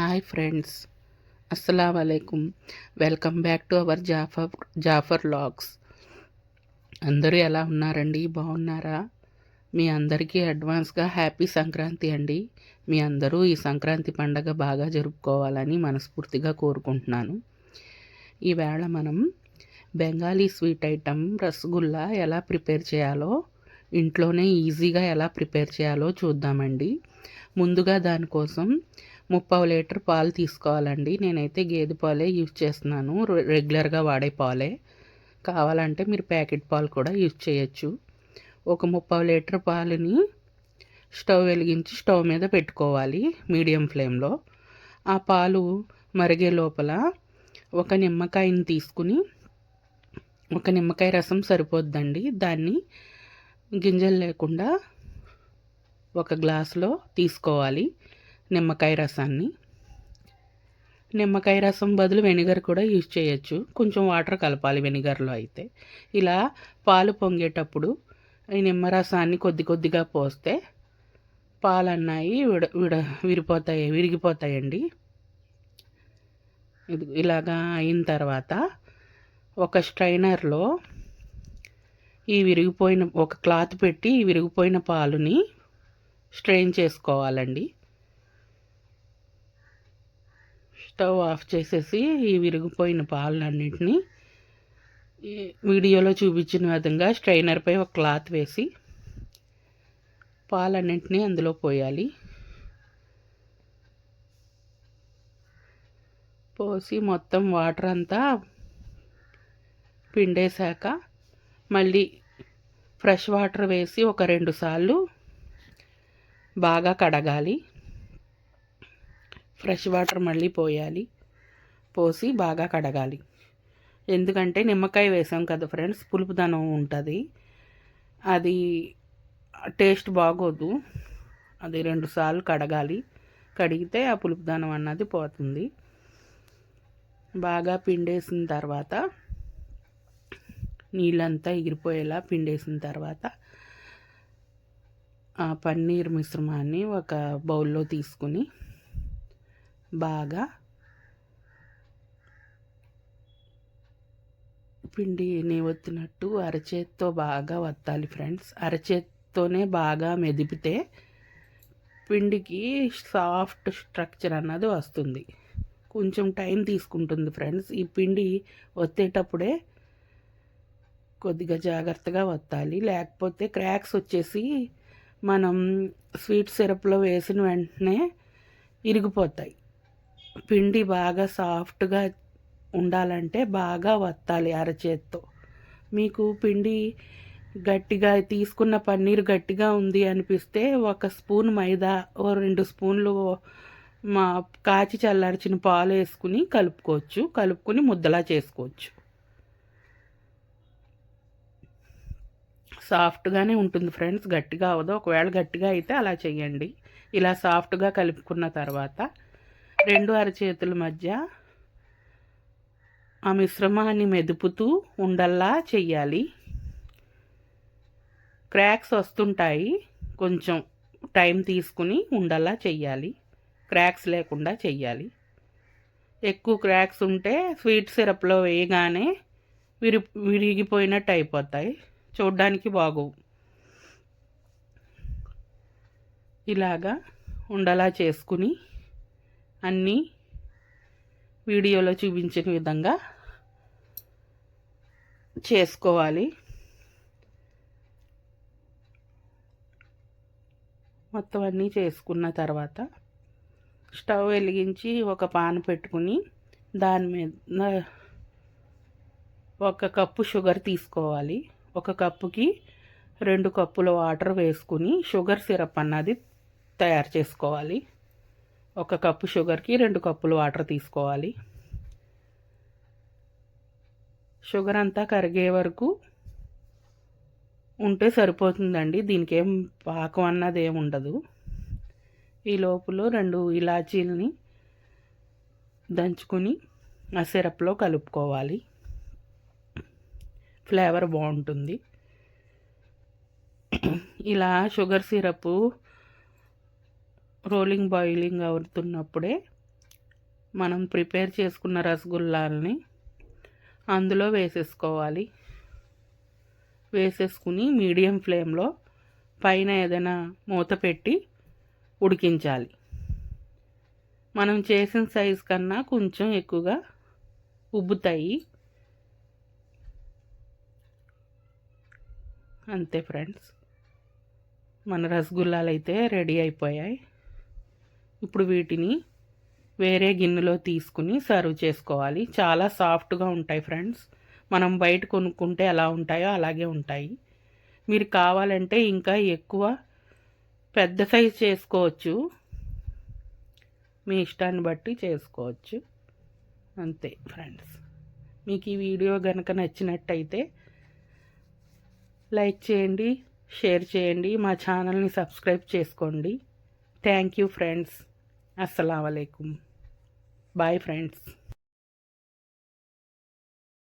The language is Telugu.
హాయ్ ఫ్రెండ్స్ అస్సలం అలైకుం welcome back to our Jafar Jafar vlogs. అందరూ ఎలా ఉన్నారండి? బాగున్నారా? మీ అందరికీ అడ్వాన్స్గా హ్యాపీ సంక్రాంతి అండి. మీ అందరూ ఈ సంక్రాంతి పండగ బాగా జరుపుకోవాలని మనస్ఫూర్తిగా కోరుకుంటున్నాను. ఈవేళ మనం బెంగాలీ స్వీట్ ఐటమ్ రసగుల్లా ఎలా ప్రిపేర్ చేయాలో ఇంట్లోనే ఈజీగా ఎలా ప్రిపేర్ చేయాలో చూద్దామండి. ముందుగా దానికోసం ముప్పావు లీటర్ పాలు తీసుకోవాలండి. నేనైతే గేదె పాలే యూజ్ చేస్తున్నాను. రెగ్యులర్గా వాడే పాలే. కావాలంటే మీరు ప్యాకెట్ పాలు కూడా యూజ్ చేయొచ్చు. ఒక ముప్పావు లీటర్ పాలుని స్టవ్ వెలిగించి స్టవ్ మీద పెట్టుకోవాలి మీడియం ఫ్లేమ్లో. ఆ పాలు మరిగే లోపల ఒక నిమ్మకాయని తీసుకుని ఒక నిమ్మకాయ రసం సరిపోద్దండి. దాన్ని గింజలు లేకుండా ఒక గ్లాసులో తీసుకోవాలి. నిమ్మకాయ రసాన్ని. నిమ్మకాయ రసం బదులు వెనిగర్ కూడా యూజ్ చేయొచ్చు. కొంచెం వాటర్ కలపాలి వెనిగర్లో అయితే. ఇలా పాలు పొంగేటప్పుడు ఈ నిమ్మరసాన్ని కొద్ది కొద్దిగా పోస్తే పాలు అన్నాయి విడ విడ విరిపోతాయి విరిగిపోతాయండి. ఇది ఇలాగా అయిన తర్వాత ఒక స్ట్రైనర్లో ఈ విరిగిపోయిన ఒక క్లాత్ పెట్టి ఈ విరిగిపోయిన పాలుని స్ట్రెయిన్ చేసుకోవాలండి. స్టవ్ ఆఫ్ చేసేసి ఈ విరిగిపోయిన పాలన్నింటినీ వీడియోలో చూపించిన విధంగా స్ట్రైనర్పై ఒక క్లాత్ వేసి పాలన్నింటినీ అందులో పోయాలి. పోసి మొత్తం వాటర్ అంతా పిండేశాక మళ్ళీ ఫ్రెష్ వాటర్ వేసి ఒక రెండు సార్లు బాగా కడగాలి. ఫ్రెష్ వాటర్ మళ్ళీ పోయాలి. పోసి బాగా కడగాలి. ఎందుకంటే నిమ్మకాయ వేసాం కదా ఫ్రెండ్స్ పులుపుదనం ఉంటుంది. అది టేస్ట్ బాగోదు. అది రెండుసార్లు కడగాలి. కడిగితే ఆ పులుపుదనం అన్నది పోతుంది. బాగా పిండేసిన తర్వాత నీళ్ళంతా ఎగిరిపోయేలా పిండేసిన తర్వాత ఆ పన్నీర్ మిశ్రమాన్ని ఒక బౌల్లో తీసుకుని బాగా పిండిని ఒత్తినట్టు అరచేత్తో బాగా వత్తాలి ఫ్రెండ్స్. అరచేత్తోనే బాగా మెదిపితే పిండికి సాఫ్ట్ స్ట్రక్చర్ అన్నది వస్తుంది. కొంచెం టైం తీసుకుంటుంది ఫ్రెండ్స్. ఈ పిండి ఒత్తేటప్పుడే కొద్దిగా జాగ్రత్తగా వత్తాలి. లేకపోతే క్రాక్స్ వచ్చేసి మనం స్వీట్ సిరప్లో వేసిన వెంటనే ఇరిగిపోతాయి. పిండి బాగా సాఫ్ట్గా ఉండాలంటే బాగా వత్తాలి అరచేత్తో. మీకు పిండి గట్టిగా తీసుకున్న పన్నీర్ గట్టిగా ఉంది అనిపిస్తే ఒక స్పూన్ మైదా ఓ రెండు స్పూన్లు మా కాచి చల్లార్చిన పాలు వేసుకుని కలుపుకోవచ్చు. కలుపుకుని ముద్దలా చేసుకోవచ్చు. సాఫ్ట్గానే ఉంటుంది ఫ్రెండ్స్ గట్టిగా అవ్వదు. ఒకవేళ గట్టిగా అయితే అలా చేయండి ఇలా సాఫ్ట్గా కలుపుకున్న తర్వాత రెండు అరచేతుల మధ్య ఆ మిశ్రమాన్ని మెదుపుతూ ఉండల్లా చెయ్యాలి. క్రాక్స్ వస్తుంటాయి. కొంచెం టైం తీసుకుని ఉండల్లా చెయ్యాలి. క్రాక్స్ లేకుండా చెయ్యాలి. ఎక్కువ క్రాక్స్ ఉంటే స్వీట్ సిరప్లో వేయగానే విరి విరిగిపోయినట్టు అయిపోతాయి. చూడ్డానికి బాగోవు. ఇలాగా ఉండలా చేసుకుని అన్నీ వీడియోలో చూపించిన విధంగా చేసుకోవాలి. మొత్తం అన్నీ చేసుకున్న తర్వాత స్టవ్ వెలిగించి ఒక పాన పెట్టుకుని దాని మీద ఒక కప్పు షుగర్ తీసుకోవాలి. ఒక కప్పుకి రెండు కప్పుల వాటర్ వేసుకుని షుగర్ సిరప్ అన్నది తయారు చేసుకోవాలి. ఒక కప్పు షుగర్కి రెండు కప్పులు వాటర్ తీసుకోవాలి. షుగర్ అంతా కరిగే వరకు ఉంటే సరిపోతుందండి. దీనికి ఏం పాకం అన్నది ఏమి ఉండదు. ఈ లోపల రెండు ఇలాచీలని దంచుకొని ఆ సిరప్లో కలుపుకోవాలి. ఫ్లేవర్ బాగుంటుంది. ఇలా షుగర్ సిరప్ రోలింగ్ బాయిలింగ్ అవుతున్నప్పుడే మనం ప్రిపేర్ చేసుకున్న రసగుల్లాలని అందులో వేసేసుకోవాలి. వేసేసుకుని మీడియం ఫ్లేమ్లో పైన ఏదైనా మూత పెట్టి ఉడికించాలి. మనం చేసిన సైజు కన్నా కొంచెం ఎక్కువగా ఉబ్బుతాయి. అంతే ఫ్రెండ్స్. మన రసగుల్లాలు అయితే రెడీ అయిపోయాయి. ఇప్పుడు వీటిని వేరే గిన్నెలో తీసుకుని సర్వ్ చేసుకోవాలి. చాలా సాఫ్ట్గా ఉంటాయి ఫ్రెండ్స్. మనం బయట కొనుక్కుంటే ఎలా ఉంటాయో అలాగే ఉంటాయి. మీరు కావాలంటే ఇంకా ఎక్కువ పెద్ద సైజ్ చేసుకోవచ్చు. మీ ఇష్టాన్ని బట్టి చేసుకోవచ్చు. అంతే ఫ్రెండ్స్. మీకు ఈ వీడియో కనుక నచ్చినట్టయితే లైక్ చేయండి షేర్ చేయండి మా ఛానల్ని సబ్స్క్రైబ్ చేసుకోండి. Thank you friends. అస్సలం బాయ్ ఫ్రెండ్స్